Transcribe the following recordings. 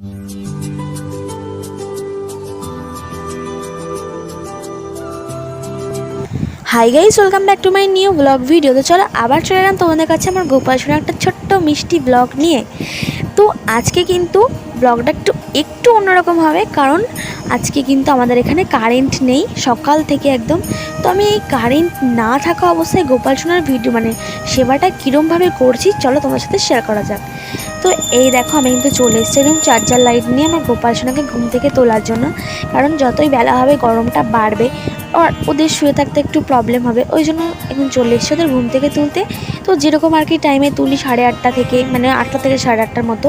Hi guys welcome back to my new blog video তো চলো, আবার চলে এলাম তোমাদের কাছে আমার গোপাল একটা ছোট্ট মিষ্টি ব্লগ নিয়ে। তো আজকে কিন্তু ব্লগটা একটু একটু অন্যরকম হবে, কারণ আজকে কিন্তু আমাদের এখানে কারেন্ট নেই, সকাল থেকে একদম। তো আমি এই কারেন্ট না থাকা অবস্থায় গোপাল সোনার ভিডিও মানে সেবাটা কীরমভাবে করছি, চলো তোমার সাথে শেয়ার করা যাক। তো এই দেখো আমি কিন্তু চলে এসেছিলাম চার্জার লাইট নিয়ে আমার গোপাল সোনাকে ঘুম থেকে তোলার জন্য। কারণ যতই বেলা হবে, গরমটা বাড়বে আর ওদের শুয়ে থাকতে একটু প্রবলেম হবে। ওই জন্য এখন চলে এসছে ওদের ঘুম থেকে তুলতে। তো যেরকম আর কি টাইমে তুলি সাড়ে আটটা থেকে মানে আটটা থেকে সাড়ে আটটার মতো।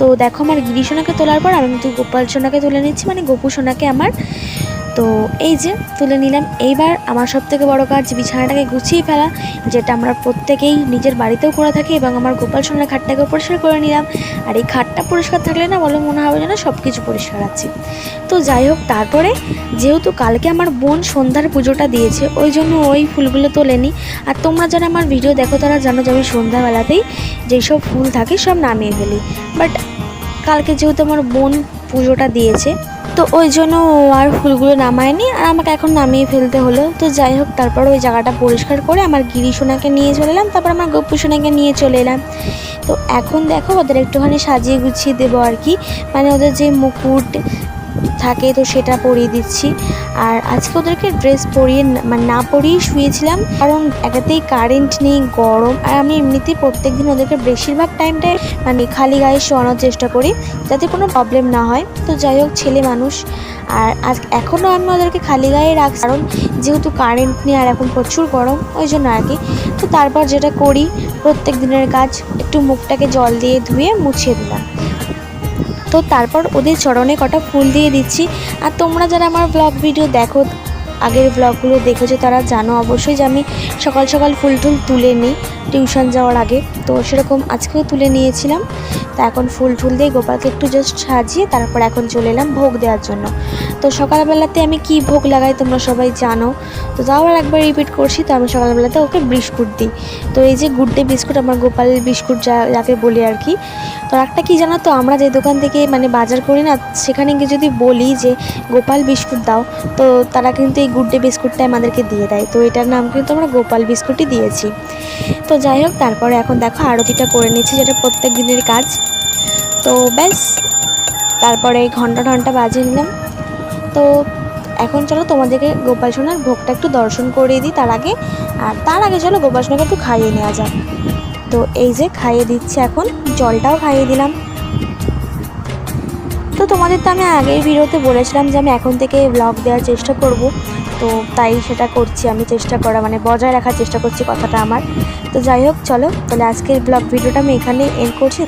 তো দেখো আমার গিরি সোনাকে তোলার পর আমি কিন্তু গোপাল সোনাকে তুলে নিচ্ছি। মানে গোপু সোনাকে আমার তো এই যে তুলে নিলাম। এইবার আমার সব থেকে বড়ো কাজ বিছানাটাকে গুছিয়ে ফেলা, যেটা আমরা প্রত্যেকেই নিজের বাড়িতেও করে থাকি এবং আমার গোপাল সোনার খাটটাকেও পরিষ্কার করে নিলাম। আর এই খাটটা পরিষ্কার থাকলে না বলে মনে হবে যেন সব কিছু পরিষ্কার আছে। তো যাই হোক, তারপরে যেহেতু কালকে আমার বোন সন্ধ্যার পুজোটা দিয়েছে, ওই জন্য ওই ফুলগুলো তোলেনি আর তোমরা যারা আমার ভিডিও দেখো, তারা জানো যে আমি সন্ধ্যাবেলাতেই যেসব ফুল থাকে সব নামিয়ে ফেলি। বাট কালকে যেহেতু আমার বোন পুজোটা দিয়েছে তো ওই জন্য ও আর ফুলগুলো নামায়নি আর আমাকে এখন নামিয়ে ফেলতে হলো। তো যাই হোক, তারপর ওই জায়গাটা পরিষ্কার করে আমার গিরি সোনাকে নিয়ে চলে এলাম, তারপর আমার গপ্পু সোনাকে নিয়ে চলে এলাম। তো এখন দেখো ওদের একটুখানি সাজিয়ে গুছিয়ে দেবো আর কি। মানে ওদের যে মুকুট থাকে, তো সেটা পরিয়ে দিচ্ছি। আর আজকে ওদেরকে ড্রেস পরিয়ে মানে না পরিয়েই শুয়েছিলাম। কারণ একাতেই কারেন্ট নেই, গরম। আর আমি এমনিতেই প্রত্যেক দিন ওদেরকে বেশিরভাগ টাইমটাই মানে খালি গায়ে শোয়ানোর চেষ্টা করি, যাতে কোনো প্রবলেম না হয়। তো যাই হোক, ছেলে মানুষ। আর আজ এখনও আমি ওদেরকে খালি গায়ে রাখ, কারণ যেহেতু কারেন্ট নেই আর এখন প্রচুর গরম, ওই জন্য আর কি। তো তারপর যেটা করি, প্রত্যেক দিনের কাজ, একটু মুখটাকে জল দিয়ে ধুয়ে মুছিয়ে দিলাম। তো তারপর ওদের চরণে কটা ফুল দিয়ে দিচ্ছি। আর তোমরা যারা আমার ব্লগ ভিডিও দেখো আগের ব্লগগুলো দেখেছ তারা জানো অবশ্যই যে আমি সকাল সকাল ফুল টুল তুলে নিই, টিউশন যাওয়ার আগে। তো সেরকম আজকেও তুলে নিয়েছিলাম। তা এখন ফুল টুল দিয়ে গোপালকে একটু জাস্ট সাজিয়ে তারপর এখন চলে এলাম ভোগ দেওয়ার জন্য। তো সকালবেলাতে আমি কি ভোগ লাগাই তোমরা সবাই জানো। তো তাও আর একবার রিপিট করছি, তো আমি সকালবেলাতে ওকে বিস্কুট দিই। তো এই যে গুড ডে বিস্কুট, আমার গোপাল বিস্কুট যা যাকে বলি আর কি। তো একটা কি জানো তো, আমরা যে দোকান থেকে মানে বাজার করি না, সেখানে গিয়ে যদি বলি যে, গোপাল বিস্কুট দাও। তো তারা কিন্তু এই গুড ডে বিস্কুটটা আমাদেরকে দিয়ে দেয়। তো এটার নাম কিন্তু আমরা গোপাল বিস্কুটই দিয়েছি। তো যাই হোক, তারপরে এখন দেখো আরতিটা করে নিচ্ছি, যেটা প্রত্যেক দিনের কাজ। তো ব্যাস, তারপরে ঘণ্টা ঘণ্টা বাজিয়ে নিলাম। তো এখন চলো তোমাদেরকে গোপাল সোনার ভোগটা একটু দর্শন করিয়ে দিই তার আগে। আর তার আগে চলো গোপাল সোনাকে একটু খাইয়ে নেওয়া যাক। তো এই যে খাইয়ে দিচ্ছে এখন, জলটাও খাইয়ে দিলাম। তো তোমাদের তো আমি আগের ভিডিওতে বলেছিলাম যে আমি এখন থেকে ব্লগ দেওয়ার চেষ্টা করব। তো তাই সেটা করছি, আমি চেষ্টা করা মানে বজায় রাখার চেষ্টা করছি কথাটা আমার। তো যাই হোক, চলো, তাহলে আজকের ব্লগ ভিডিওটা আমি এখানে এন্ড করছি।